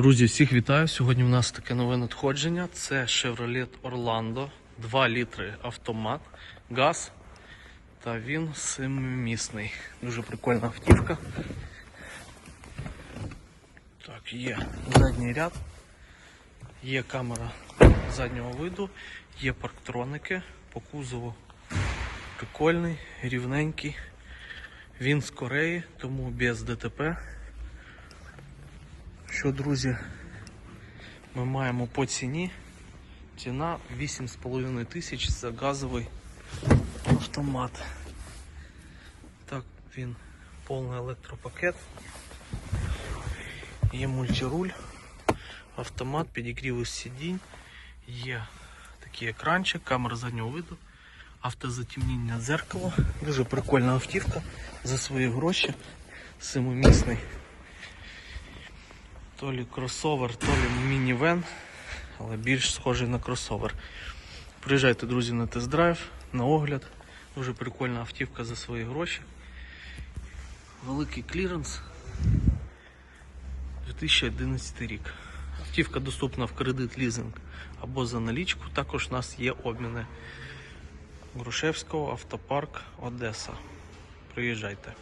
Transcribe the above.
Друзі, всіх вітаю. Сьогодні в нас таке нове надходження. Це Chevrolet Orlando, 2 літри автомат, газ. Та він семимісний. Дуже прикольна автівка. Так, є задній ряд, є камера заднього виду, є парктроники по кузову. Прикольний, рівненький. Він з Кореї, тому без ДТП. Що, друзі, ми маємо по ціні. Ціна 8,5 тисяч за газовий автомат. Так, він повний електропакет. Є мультируль, автомат, підігрів із сидінь, є такий екранчик, камера заднього виду, автозатемніння дзеркало. Дуже прикольна автівка за свої гроші. Семимісний то лі кросовер, то лі мінівен, але більш схожий на кросовер. Приїжджайте, друзі, на тест-драйв, на огляд. Дуже прикольна автівка за свої гроші. Великий кліренс. 2011 рік. Автівка доступна в кредит лізинг або за налічку. Також у нас є обміни Грушевського, автопарк, Одеса. Приїжджайте.